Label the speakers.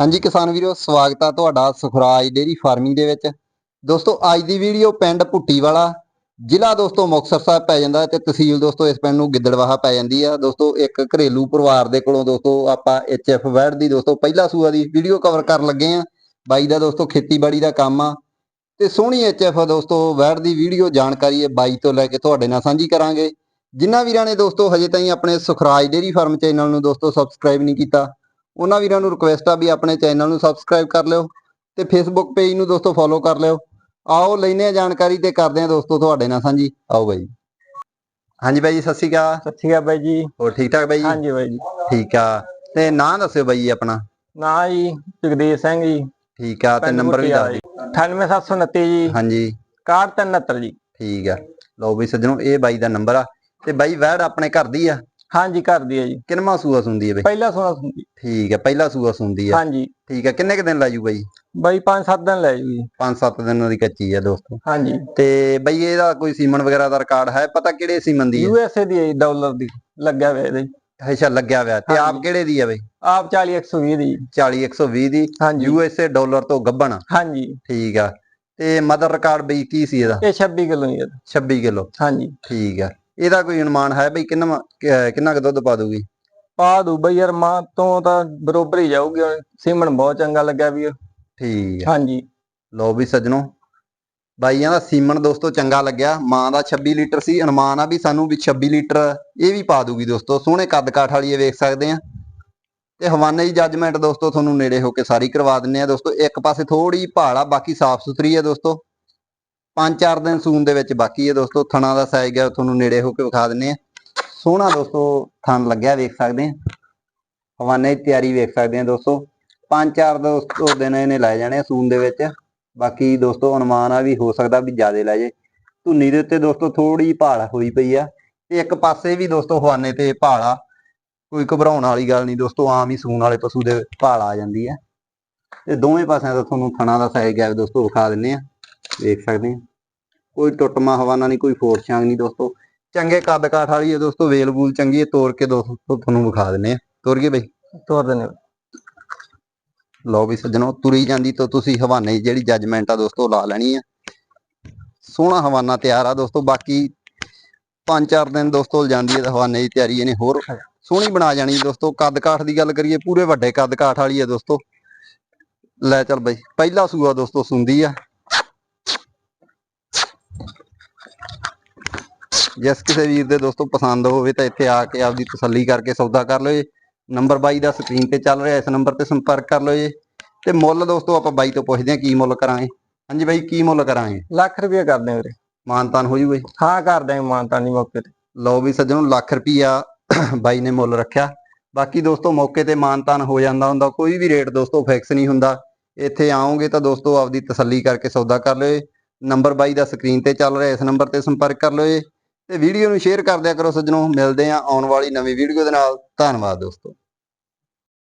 Speaker 1: ਹਾਂਜੀ ਕਿਸਾਨ ਵੀਰੋ, ਸਵਾਗਤ ਆ ਤੁਹਾਡਾ ਸੁਖਰਾਜ ਡੇਰੀ ਫਾਰਮਿੰਗ ਦੇ ਵਿੱਚ। ਦੋਸਤੋ, ਅੱਜ ਦੀ ਵੀਡੀਓ ਪਿੰਡ ਭੁੱਟੀ ਵਾਲਾ, ਜ਼ਿਲ੍ਹਾ ਦੋਸਤੋ ਮੁਕਤਸਰ ਸਾਹਿਬ ਪੈ ਜਾਂਦਾ ਹੈ ਤੇ ਤਹਿਸੀਲ ਦੋਸਤੋ ਇਸ ਪਿੰਡ ਨੂੰ ਗਿੱਦੜਵਾਹਾ ਪੈ ਜਾਂਦੀ ਆ। ਦੋਸਤੋ, ਇੱਕ ਘਰੇਲੂ ਪਰਿਵਾਰ ਦੇ ਕੋਲੋਂ ਦੋਸਤੋ ਆਪਾਂ ਐਚਐਫ ਵੈਡ ਦੀ ਦੋਸਤੋ ਪਹਿਲਾ ਸੂਆ ਦੀ ਵੀਡੀਓ ਕਵਰ ਕਰਨ ਲੱਗੇ ਆ। ਬਾਈ ਦਾ ਦੋਸਤੋ ਖੇਤੀਬਾੜੀ ਦਾ ਕੰਮ ਆ। ਤੇ ਸੋਹਣੀ ਐਚਐਫ ਦੋਸਤੋ ਵੈਡ ਦੀ ਵੀਡੀਓ ਜਾਣਕਾਰੀ ਹੈ, ਬਾਈ ਤੋਂ ਲੈ ਕੇ ਤੁਹਾਡੇ ਨਾਲ ਸਾਂਝੀ ਕਰਾਂਗੇ। ਜਿਨ੍ਹਾਂ ਵੀਰਾਂ ਨੇ ਦੋਸਤੋ ਹਜੇ ਤਾਈਂ ਆਪਣੇ ਸੁਖਰਾਜ ਡੇਰੀ ਫਾਰਮ ਚੈਨਲ ਨੂੰ ਦੋਸਤੋ ਸਬਸਕ੍ਰਾਈਬ ਨਹੀਂ ਕੀਤਾ ਉਹਨਾਂ ਵੀਰਾਂ ਨੂੰ ਰਿਕੁਐਸਟ ਆ ਵੀ ਆਪਣੇ ਚੈਨਲ ਨੂੰ ਸਬਸਕ੍ਰਾਈਬ ਕਰ ਲਿਓ ਤੇ ਫੇਸਬੁੱਕ ਪੇਜ ਨੂੰ ਦੋਸਤੋ ਫੋਲੋ ਕਰ ਲਿਓ। ਆਓ ਲੈਨੇ ਆ ਜਾਣਕਾਰੀ ਤੇ ਕਰਦੇ ਆ ਦੋਸਤੋ ਤੁਹਾਡੇ ਨਾਲ ਸਾਂਝੀ। ਆਓ ਬਾਈ। ਹਾਂਜੀ ਬਾਈ ਜੀ, ਸਤਿ ਸ਼੍ਰੀ ਅਕਾਲ।
Speaker 2: ਸਤਿ ਸ਼੍ਰੀ ਅਕਾਲ ਬਾਈ ਜੀ।
Speaker 1: ਹੋਰ ਠੀਕ ਠਾਕ ਬਾਈ ਜੀ?
Speaker 2: ਹਾਂਜੀ ਬਾਈ ਜੀ।
Speaker 1: ਠੀਕ ਆ। ਤੇ ਨਾਂ ਦੱਸਿਓ ਬਾਈ ਜੀ ਆਪਣਾ।
Speaker 2: ਨਾ ਜੀ ਸਿੰਘ ਜੀ।
Speaker 1: ਠੀਕ ਆ ਤੇ ਨੰਬਰ ਵੀ ਦੱਸ ਦਿਓ
Speaker 2: ਜੀ 98729 ਜੀ।
Speaker 1: ਹਾਂਜੀ।
Speaker 2: 6169 ਜੀ।
Speaker 1: ਠੀਕ ਆ। ਲਓ ਵੀ ਸੱਜਣੋ ਇਹ ਬਾਈ ਦਾ ਨੰਬਰ ਆ। ਤੇ ਬਾਈ ਵੈੜ ਆਪਣੇ ਘਰ ਦੀ ਆ।
Speaker 2: ਹਾਂਜੀ ਘਰ ਦੀ ਹੈ ਜੀ।
Speaker 1: ਕਿੰਨਵਾਂ ਸੂਆ ਸੁੰਦੀ ਹੈ ਬਾਈ?
Speaker 2: ਪਹਿਲਾ ਸੋਨਾ ਸੁਣਦੀ
Speaker 1: ਠੀਕ ਆ ਪਹਿਲਾ ਸੂਆ ਸੁੰਦੀ ਆ
Speaker 2: ਹਾਂਜੀ।
Speaker 1: ਠੀਕ ਆ ਕਿੰਨੇ ਕ ਦਿਨ ਲਾਜੂ ਬਾਈ
Speaker 2: ਬਾਈ 5-7 ਦਿਨ ਲੈ ਜੂ ਜੀ
Speaker 1: 5-7 ਦਿਨਾਂ ਦੀ ਕੱਚੀ ਆ ਦੋਸਤੋ।
Speaker 2: ਹਾਂਜੀ।
Speaker 1: ਤੇ ਬਈ ਇਹਦਾ ਕੋਈ ਸੀਮਨ ਵਗੈਰਾ ਦਾ ਰਿਕਾਰਡ ਹੈ? ਪਤਾ ਕਿਹੜੇ ਸੀਮਨ ਦੀ ਹੈ?
Speaker 2: ਯੂ ਐਸ ਏ ਦੀ ਹੈ ਜੀ ਡਾਲਰ ਦੀ। ਲੱਗਿਆ ਹੋਇਆ ਇਹਦੇ।
Speaker 1: ਅੱਛਾ ਲੱਗਿਆ ਹੋਇਆ। ਤੇ ਆਪ। ਕਿਹੜੇ ਦੀ ਆ ਬਈ?
Speaker 2: ਆਪ 40 120 ਦੀ। ਜੀ।
Speaker 1: 40 120 ਦੀ।
Speaker 2: ਹਾਂਜੀ।
Speaker 1: ਯੂ ਐਸ ਏ ਡਾਲਰ ਤੋਂ ਗੱਬਣ
Speaker 2: ਹਾਂਜੀ।
Speaker 1: ਠੀਕ ਆ। ਤੇ ਮਦਰ ਰਿਕਾਰਡ ਬਈ ਕੀ ਸੀ ਇਹਦਾ?
Speaker 2: ਇਹ 26 ਕਿਲੋ ਜੀ ਇਹਦਾ।
Speaker 1: 26 ਕਿਲੋ।
Speaker 2: ਹਾਂਜੀ।
Speaker 1: ਠੀਕ ਆ। ਇਹਦਾ ਕੋਈ ਅਨੁਮਾਨ ਹੈ ਬਈ ਕਿੰਨਾ ਕਿੰਨਾ ਕੁ ਦੁੱਧ ਪਾ ਦੂਗੀ
Speaker 2: ਪਾ ਦੂ ਬਈ ਯਾਰ ਮਾਂ ਤੋਂ ਤਾਂ ਬਰੋਬਰ ਹੀ ਜਾਊਗੀ। ਸੀਮਨ ਬਹੁਤ ਚੰਗਾ ਲੱਗਿਆ ਵੀ
Speaker 1: ਠੀਕ ਆ।
Speaker 2: ਹਾਂਜੀ।
Speaker 1: ਲਓ ਵੀ ਸੱਜਣੋ ਬਾਈਆਂ ਦਾ ਸੀਮਨ ਦੋਸਤੋ ਚੰਗਾ ਲੱਗਿਆ ਮਾਂ ਦਾ 26 ਲੀਟਰ ਸੀ ਅਨੁਮਾਨ ਆ ਵੀ ਸਾਨੂੰ ਵੀ 26 ਲੀਟਰ ਇਹ ਵੀ ਪਾ ਦੂਗੀ ਦੋਸਤੋ ਸੋਹਣੇ ਕੱਦ ਕਾਠ ਵਾਲੀ ਇਹ ਵੇਖ ਸਕਦੇ ਆ। ਤੇ ਹਵਾਨੇ ਦੀ ਜੱਜਮੈਂਟ ਦੋਸਤੋ ਤੁਹਾਨੂੰ ਨੇੜੇ ਹੋ ਕੇ ਸਾਰੀ ਕਰਵਾ ਦਿੰਨੇ ਆ ਦੋਸਤੋ ਇੱਕ ਪਾਸੇ ਥੋੜੀ ਭਾਲ ਆ ਬਾਕੀ ਸਾਫ਼ ਸੁਥਰੀ ਹੈ ਦੋਸਤੋ। ਪੰਜ ਚਾਰ ਦਿਨ ਸੂਨ ਦੇ ਵਿੱਚ ਬਾਕੀ ਹੈ ਦੋਸਤੋ, ਥਣਾ ਦਾ ਸਾਈਜ਼ ਹੈ ਤੁਹਾਨੂੰ ਨੇੜੇ ਹੋ ਕੇ ਵਿਖਾ ਦਿੰਨੇ ਆ ਸੋਹਣਾ ਦੋਸਤੋ, ਥਣ ਲੱਗਿਆ, ਵੇਖ ਸਕਦੇ ਆ ਹਵਾਨੇ ਦੀ ਤਿਆਰੀ ਵੇਖ ਸਕਦੇ ਆ ਦੋਸਤੋ। ਪੰਜ ਚਾਰ ਦੋਸਤੋ ਦਿਨ ਇਹਨੇ ਲੈ ਜਾਣੇ ਆ ਸੂਨ ਦੇ ਵਿੱਚ। ਬਾਕੀ ਦੋਸਤੋ, ਅਨੁਮਾਨ ਆ ਵੀ ਹੋ ਸਕਦਾ ਵੀ ਜ਼ਿਆਦਾ ਲੈ ਜੇ। ਧੁੰਨੀ ਦੇ ਉੱਤੇ ਦੋਸਤੋ ਥੋੜੀ ਭਾਲ ਹੋਈ ਪਈ ਆ। ਤੇ ਇੱਕ ਪਾਸੇ ਵੀ ਦੋਸਤੋ, ਹਵਾਨੇ ਤੇ ਭਾਲ ਆ। ਕੋਈ ਘਬਰਾਉਣ ਵਾਲੀ ਗੱਲ ਨਹੀਂ ਦੋਸਤੋ, ਆਮ ਹੀ ਸੂਨ ਵਾਲੇ ਪਸ਼ੂ ਦੇ ਭਾਲ ਆ ਜਾਂਦੀ ਹੈ ਤੇ ਦੋਵੇਂ ਪਾਸਿਆਂ ਤੋਂ ਤੁਹਾਨੂੰ ਥਣਾ ਦਾ ਸਾਈਜ਼ ਗੈਪ ਦੋਸਤੋ, ਵਿਖਾ ਦਿੰਨੇ ਆ ਦੇਖ ਸਕਦੇ ਆ ਕੋਈ ਟੁੱਟਮਾ ਹਵਾਨਾ ਨਹੀਂ ਕੋਈ ਫੋੜ ਛਾਂਗ ਨਹੀਂ ਦੋਸਤੋ। ਚੰਗੇ ਕੱਦ ਕਾਠ ਵਾਲੀ ਹੈ ਦੋਸਤੋ ਵੇਲ ਬੂਲ ਚੰਗੀ ਹੈ ਤੋੜ ਕੇ ਦੋਸਤੋ ਤੁਹਾਨੂੰ ਵਿਖਾ ਦਿੰਨੇ ਆ ਤੋੜ ਕੇ ਬਈ?
Speaker 2: ਤੋਰ ਦਿੰਦੇ
Speaker 1: ਲਓ ਵੀ ਸੱਜਣੋ ਤੁਰੀ ਜਾਂਦੀ ਤਾਂ ਤੁਸੀਂ ਹਵਾਨੇ ਜਿਹੜੀ ਜੱਜਮੈਂਟ ਆ ਦੋਸਤੋ ਲਾ ਲੈਣੀ ਆ ਸੋਹਣਾ ਹਵਾਨਾ ਤਿਆਰ ਆ ਦੋਸਤੋ ਬਾਕੀ ਪੰਜ ਚਾਰ ਦਿਨ ਦੋਸਤੋ ਜਾਂਦੀ ਹੈ ਤਾਂ ਹਵਾਨੇ ਦੀ ਤਿਆਰੀ ਇਹਨੇ ਹੋਰ ਸੋਹਣੀ ਬਣਾ ਜਾਣੀ ਦੋਸਤੋ। ਕੱਦ ਕਾਠ ਦੀ ਗੱਲ ਕਰੀਏ ਪੂਰੇ ਵੱਡੇ ਕੱਦ ਕਾਠ ਵਾਲੀ ਹੈ ਦੋਸਤੋ। ਲੈ ਚੱਲ ਬਈ ਪਹਿਲਾ ਸੂਆ ਦੋਸਤੋ ਸੁੰਦੀ ਆ। ਜਿਸ ਕਿਸੇ ਵੀਰ ਦੇ ਦੋਸਤੋ ਪਸੰਦ ਹੋਵੇ ਤਾਂ ਇੱਥੇ ਆ ਕੇ ਆਪਦੀ ਤਸੱਲੀ ਕਰਕੇ ਸੌਦਾ ਕਰ ਲਓ ਜੀ। ਨੰਬਰ ਬਾਈ ਦਾ ਸਕਰੀਨ ਤੇ ਚੱਲ ਰਿਹਾ ਇਸ ਨੰਬਰ ਤੇ ਸੰਪਰਕ ਕਰ ਲਓ ਜੀ। ਤੇ ਮੁੱਲ ਦੋਸਤੋ ਆਪਾਂ ਬਾਈ ਤੋਂ ਪੁੱਛਦੇ ਹਾਂ ਕੀ ਮੁੱਲ ਕਰਾਂਗੇ? ਹਾਂਜੀ ਬਾਈ ਕੀ ਮੁੱਲ ਕਰਾਂਗੇ?
Speaker 2: ਲੱਖ ਰੁਪਏ ਕਰਦੇ ਆ ਵੀਰੇ।
Speaker 1: ਮਾਨਤਾਨ ਹੋ ਜੂਗਾ ਜੀ
Speaker 2: ਹਾਂ ਕਰ ਦਾਂਗੇ ਮਾਨਤਾ ਨਹੀਂ ਮੌਕੇ ਤੇ।
Speaker 1: ਲਓ ਵੀ ਸੱਜਣੋ ਲੱਖ ਰੁਪਈਆ ਬਾਈ ਨੇ ਮੁੱਲ ਰੱਖਿਆ। ਬਾਕੀ ਦੋਸਤੋ ਮੌਕੇ ਤੇ ਮਾਨਤਾਨ ਹੋ ਜਾਂਦਾ ਹੁੰਦਾ ਕੋਈ ਵੀ ਰੇਟ ਦੋਸਤੋ ਫਿਕਸ ਨਹੀਂ ਹੁੰਦਾ। ਇੱਥੇ ਆਓਗੇ ਤਾਂ ਦੋਸਤੋ ਆਪਦੀ ਤਸੱਲੀ ਕਰਕੇ ਸੌਦਾ ਕਰ ਲਿਓ ਜੀ। ਨੰਬਰ ਬਾਈ ਦਾ ਸਕਰੀਨ ਤੇ ਚੱਲ ਰਿਹਾ ਇਸ ਨੰਬਰ ਤੇ ਸੰਪਰਕ ਕਰ ਲਿਓ ਜੀ। ਤੇ ਵੀਡੀਓ ਨੂੰ ਸ਼ੇਅਰ ਕਰ ਦਿਆ ਕਰੋ ਸੱਜਣੋ। ਮਿਲਦੇ ਆ ਆਉਣ ਵਾਲੀ ਨਵੀਂ ਵੀਡੀਓ ਦੇ ਨਾਲ। ਧੰਨਵਾਦ ਦੋਸਤੋ।